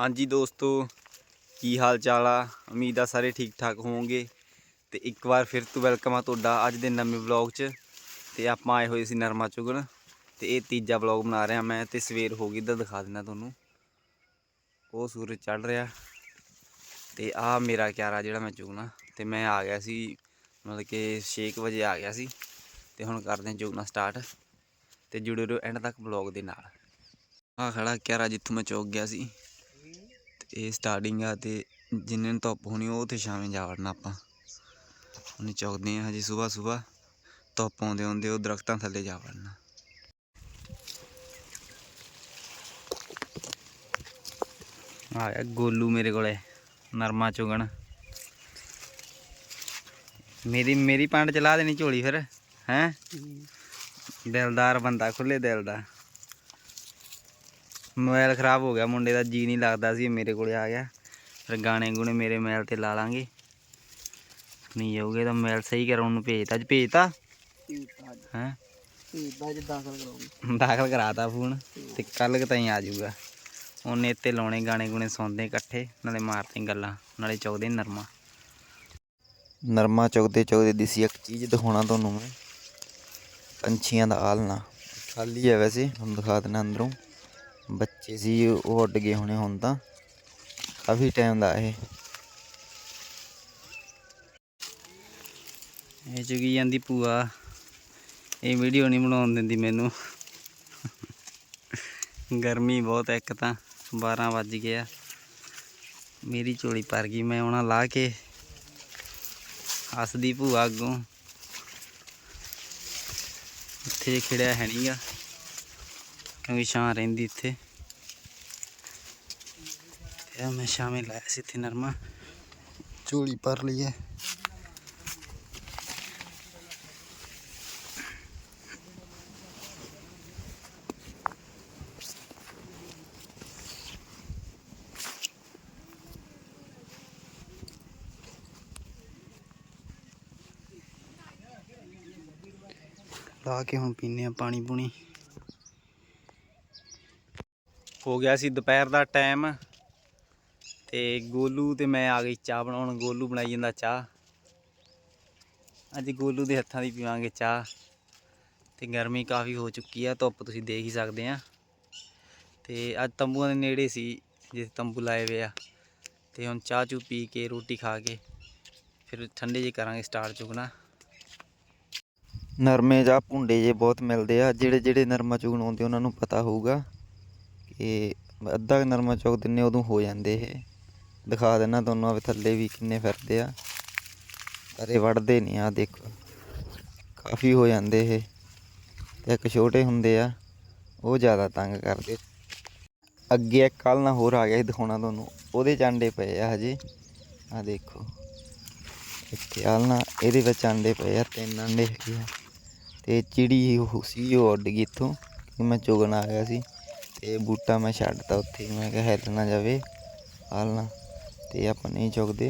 ਹਾਂਜੀ ਦੋਸਤੋ, ਕੀ ਹਾਲ ਚਾਲ ਆ? ਉਮੀਦ ਆ ਸਾਰੇ ਠੀਕ ਠਾਕ ਹੋਵੋਗੇ। ਤੇ ਇੱਕ ਵਾਰ ਫਿਰ ਤੋਂ ਵੈਲਕਮ ਆ ਤੁਹਾਡਾ ਅੱਜ ਦੇ ਨਵੇਂ ਵਲੌਗ 'ਚ। ਤੇ ਆਪਾਂ ਆਏ ਹੋਏ ਸੀ ਨਰਮਾ ਚੁਗਣ। ਤੇ ਇਹ ਤੀਜਾ ਵਲੌਗ ਬਣਾ ਰਿਹਾ ਮੈਂ ਤੇ ਸਵੇਰ ਹੋ ਗਈ, ਇੱਧਰ ਦਿਖਾ ਦਿੰਦਾ ਤੁਹਾਨੂੰ। ਉਹ ਸੂਰਜ ਚੜ ਰਿਹਾ। ਤੇ ਆ ਮੇਰਾ ਕਿਆਰਾ ਜਿਹੜਾ ਮੈਂ ਚੁਗਣਾ। ਤੇ ਮੈਂ ਆ ਗਿਆ ਸੀ, ਮਤਲਬ ਕਿ 6 ਵਜੇ ਆ ਗਿਆ ਸੀ। ਤੇ ਹੁਣ ਕਰਦੇ ਹਾਂ ਚੁਗਣਾ ਸਟਾਰਟ। ਤੇ ਜੁੜੇ ਰਹੋ ਐਂਡ ਤੱਕ ਵਲੌਗ ਦੇ ਨਾਲ। ਆ ਖੜਾ ਕਿਆਰਾ ਜਿੱਥੋਂ ਮੈਂ ਚੁੱਕ ਗਿਆ ਸੀ। ਇਹ ਸਟਾਰਟਿੰਗ ਆ ਤੇ ਜਿੰਨੇ ਨੂੰ ਧੁੱਪ ਹੋਣੀ ਉਹ ਤੇ ਸ਼ਾਮੇ ਜਾ ਵੜਨਾ ਆਪਾਂ। ਉਹਨੇ ਚੌਕਦੇ ਆ ਹਜੇ ਸਵੇਰ ਸਵੇਰ ਧੁੱਪ ਆਉਂਦੇ ਆਉਂਦੇ ਉਹ ਦਰਖਤਾਂ ਥੱਲੇ ਜਾ ਵੜਨਾ। ਆ ਗਿਆ ਗੋਲੂ ਮੇਰੇ ਕੋਲੇ ਨਰਮਾ ਚੁਗਣ। ਮੇਰੀ ਮੇਰੀ ਪੰਡ ਚਲਾ ਦੇਣੀ ਝੋਲੀ ਫਿਰ ਹੈ? ਦਿਲਦਾਰ ਬੰਦਾ ਖੁੱਲੇ ਦਿਲ ਦਾ। ਮੋਬਾਈਲ ਖਰਾਬ ਹੋ ਗਿਆ ਮੁੰਡੇ ਦਾ ਜੀ ਨਹੀਂ ਲੱਗਦਾ ਸੀ ਇਹ ਮੇਰੇ ਕੋਲੇ ਆ ਗਿਆ। ਫਿਰ ਗਾਣੇ ਗੁਣੇ ਮੇਰੇ ਮੋਬਾਈਲ ਤੇ ਲਾ ਲਾਂਗੇ। ਨਹੀਂ ਜਾਊਗੇ ਤਾਂ ਮੋਬਾਈਲ ਸਹੀ ਕਰਾਉਣ ਨੂੰ ਭੇਜਤਾ ਅੱਜ ਭੇਜਤਾ? ਹੈ? ਭੇਜਦਾ ਜੇ ਦਾਖਲ ਕਰਾਉਂਗੀ ਦਾਖਲ ਕਰਾਤਾ ਫੋਨ ਤੇ ਕੱਲ ਕਿ ਤਾਈਂ ਆ ਜਾਊਗਾ। ਉਹਨੇ ਤੇ ਲਾਉਣੇ ਗਾਣੇ ਗੁਣੇ ਸੁਣਦੇ ਇਕੱਠੇ ਨਾਲੇ ਮਾਰਦੇ ਗੱਲਾਂ ਨਾਲੇ ਚੌਦੇ ਨਰਮਾ। ਨਰਮਾ ਚੌਕਦੇ ਚੌਕਦੇ ਦਿਸੀ ਇੱਕ ਚੀਜ਼ ਦਿਖਾਉਣਾ ਤੁਹਾਨੂੰ ਮੈਂ। ਪੰਛੀਆਂ ਦਾ ਆਲਣਾ। ਖਾਲੀ ਹੈ ਵੈਸੇ ਹੁਣ ਦਿਖਾ ਦੇਣਾ ਅੰਦਰੋਂ। ਬੱਚੇ ਸੀ, ਉਹ ਉੱਡ ਗਏ ਹੋਣੇ ਹੁਣ ਤਾਂ। ਕਾਫੀ ਟਾਈਮ ਦਾ ਇਹ। ਇਹ ਚੁਗੀ ਜਾਂਦੀ ਭੂਆ? ਇਹ ਵੀਡੀਓ ਨਹੀਂ ਬਣਾਉਣ ਦਿੰਦੀ ਮੈਨੂੰ। ਗਰਮੀ ਬਹੁਤ ਹੈ ਇੱਕ ਤਾਂ। 12 ਵੱਜ ਗਿਆ ਮੇਰੀ ਝੋਲੀ ਭਰ ਗਈ, ਮੈਂ ਉਹਨਾਂ ਲਾ ਕੇ। ਹੱਸਦੀ ਭੂਆ ਅੱਗੋਂ। ਇੱਥੇ ਖਿੜਿਆ ਹੈ ਨਹੀਂਗਾ ਕਿਉਂਕਿ ਛਾਂ ਰਹਿੰਦੀ ਇੱਥੇ। ਤੇ ਮੈਂ ਸ਼ਾਮੇ ਲਾਇਆ ਸੀ ਇੱਥੇ ਨਰਮਾ। ਝੋਲੀ ਭਰ ਲਈ ਹੈ ਲਾ ਕੇ ਹੁਣ ਪੀਨੇ ਆ ਪਾਣੀ ਪੂਣੀ ਹੋ ਗਿਆ ਸੀ ਦੁਪਹਿਰ ਦਾ ਟਾਈਮ ਤੇ ਗੋਲੂ ਤੇ ਮੈਂ ਆ ਗਈ ਚਾਹ ਬਣਾਉਣ, ਗੋਲੂ ਬਣਾਈ ਜਾਂਦਾ ਚਾਹ। ਅੱਜ ਗੋਲੂ ਦੇ ਹੱਥਾਂ ਦੀ ਪੀਵਾਂਗੇ ਚਾਹ ਤੇ ਗਰਮੀ ਕਾਫੀ ਹੋ ਚੁੱਕੀ ਆ, ਧੁੱਪ ਤੁਸੀਂ ਦੇਖ ਹੀ ਸਕਦੇ ਆ। ਤੇ ਅੱਜ ਤੰਬੂਆਂ ਦੇ ਨੇੜੇ ਸੀ, ਜਿੱਥੇ ਤੰਬੂ ਲਾਏ ਹੋਏ ਆ। ਤੇ ਹੁਣ ਚਾਹ ਚੂ ਪੀ ਕੇ, ਰੋਟੀ ਖਾ ਕੇ ਫਿਰ ਠੰਡੇ ਜੇ ਕਰਾਂਗੇ ਸਟਾਰਟ ਚੁਗਣਾ ਨਰਮੇ ਜਾਂ ਭੁੰਡੇ ਜੇ ਬਹੁਤ ਮਿਲਦੇ ਆ, ਜਿਹੜੇ ਜਿਹੜੇ ਨਰਮਾ ਚੁਗਣ ਆਉਂਦੇ ਉਹਨਾਂ ਨੂੰ ਪਤਾ ਹੋਊਗਾ। ਕਿ ਅੱਧਾ ਕੁ ਨਰਮਾ ਚੌਕ ਦਿੰਨੇ ਉਦੋਂ ਹੋ ਜਾਂਦੇ ਇਹ। ਦਿਖਾ ਦੇਣਾ ਤੁਹਾਨੂੰ ਆ ਥੱਲੇ ਵੀ ਕਿੰਨੇ ਫਿਰਦੇ ਆ। ਪਰ ਇਹ ਵੜਦੇ ਨਹੀਂ ਆ ਦੇਖੋ। ਕਾਫੀ ਹੋ ਜਾਂਦੇ ਇਹ। ਤੇ ਇੱਕ ਛੋਟੇ ਹੁੰਦੇ ਆ, ਉਹ ਜ਼ਿਆਦਾ ਤੰਗ ਕਰਦੇ। ਅੱਗੇ ਇੱਕ ਕੱਲ ਨਾ ਹੋਰ ਆ ਗਿਆ ਸੀ ਦਿਖਾਉਣਾ ਤੁਹਾਨੂੰ। ਉਹਦੇ ਚਾਂਡੇ ਪਏ ਆ ਹਜੇ। ਆ ਦੇਖੋ। ਇੱਥੇ ਆਲਣਾ ਇਹਦੇ ਵਿੱਚ ਆਂਡੇ ਪਏ ਆ, ਤਿੰਨ ਆਂਡੇ ਹੈਗੇ ਆ। ਤੇ ਚਿੜੀ ਸੀ, ਉਹ ਉੱਡ ਗਈ ਇੱਥੋਂ, ਕਿ ਮੈਂ ਚੁਗਣ ਆ ਗਿਆ ਸੀ। ਤੇ ਬੂਟਾ ਮੈਂ ਛੱਡਤਾ ਉੱਥੇ ਹੀ। ਮੈਂ ਕਿਹਾ ਹਿੱਲ ਨਾ ਜਾਵੇ ਆਲਣਾ ਤੇ ਆਪਾਂ ਨਹੀਂ ਚੁਗਦੇ।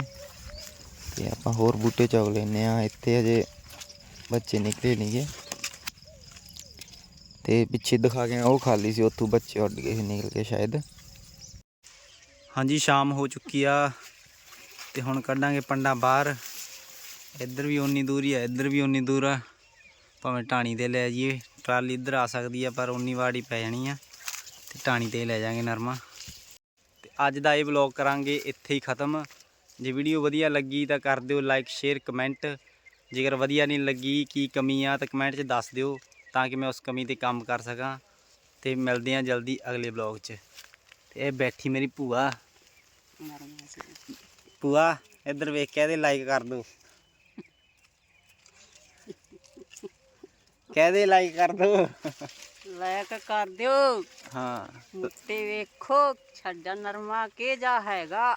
ਤੇ ਆਪਾਂ ਹੋਰ ਬੂਟੇ ਚੁਗ ਲੈਨੇ ਆ ਇੱਥੇ ਅਜੇ ਬੱਚੇ ਨਿਕਲੇ ਨਹੀਂਗੇ ਤੇ ਪਿੱਛੇ ਦਿਖਾ ਕੇ ਉਹ ਖਾਲੀ ਸੀ, ਉੱਥੋਂ ਬੱਚੇ ਉੱਡ ਗਏ ਸੀ, ਨਿਕਲ ਕੇ ਸ਼ਾਇਦ। ਹਾਂਜੀ, ਸ਼ਾਮ ਹੋ ਚੁੱਕੀ ਆ। ਤੇ ਹੁਣ ਕੱਢਾਂਗੇ ਪੰਡਾ ਬਾਹਰ। ਇੱਧਰ ਵੀ ਉਨੀ ਦੂਰ ਹੀ ਆ, ਇੱਧਰ ਵੀ ਉਨੀ ਦੂਰ ਆ। ਭਾਵੇਂ ਢਾਣੀ ਤੇ ਲੈ ਜਾਈਏ। ਟਰਾਲੀ ਇੱਧਰ ਆ ਸਕਦੀ ਆ, ਪਰ ਉਨੀ ਵਾੜੀ ਪੈ ਜਾਣੀ ਆ। ਤੇ ਢਾਣੀ ਤੇ ਲੈ ਜਾਾਂਗੇ ਨਰਮਾ। ਤੇ ਅੱਜ ਦਾ ਇਹ ਵਲੌਗ ਕਰਾਂਗੇ ਇੱਥੇ ਹੀ ਖਤਮ। ਜੇ ਵੀਡੀਓ ਵਧੀਆ ਲੱਗੀ ਤਾਂ ਕਰ ਦਿਓ ਲਾਈਕ ਸ਼ੇਅਰ ਕਮੈਂਟ ਜੇਕਰ ਵਧੀਆ ਨਹੀਂ ਲੱਗੀ ਕੀ ਕਮੀ ਆ ਤਾਂ ਕਮੈਂਟ 'ਚ ਦੱਸ ਦਿਓ ਤਾਂ ਕਿ ਮੈਂ ਉਸ ਕਮੀ ਤੇ ਕੰਮ ਕਰ ਸਕਾਂ। ਤੇ ਮਿਲਦੇ ਆ ਜਲਦੀ ਅਗਲੇ ਵਲੌਗ 'ਚ। ਤੇ ਇਹ ਬੈਠੀ ਮੇਰੀ ਭੂਆ। ਭੂਆ ਇੱਧਰ ਵੇਖ ਕੇ ਇਹਦੇ ਲਾਈਕ ਕਰ ਦਿਓ। ਕਹਦੇ ਲਾਈਕ ਕਰ ਦਿਓ। ਲਾਇਕ ਕਰ ਦਿਓ। ਹਾਂ। ਮੁੱਤੇ ਵੇਖੋ ਛੱਡਾ ਨਰਮਾ ਕੇ ਜਾ ਹੈਗਾ।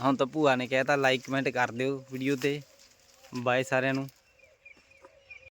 ਹੁਣ ਤਾਂ ਭੂਆ ਨੇ ਕਹਿਤਾ ਲਾਈਕ ਕਮੈਂਟ ਕਰ ਦਿਓ ਵੀਡੀਓ ਤੇ। ਬਾਏ ਸਾਰਿਆਂ ਨੂੰ।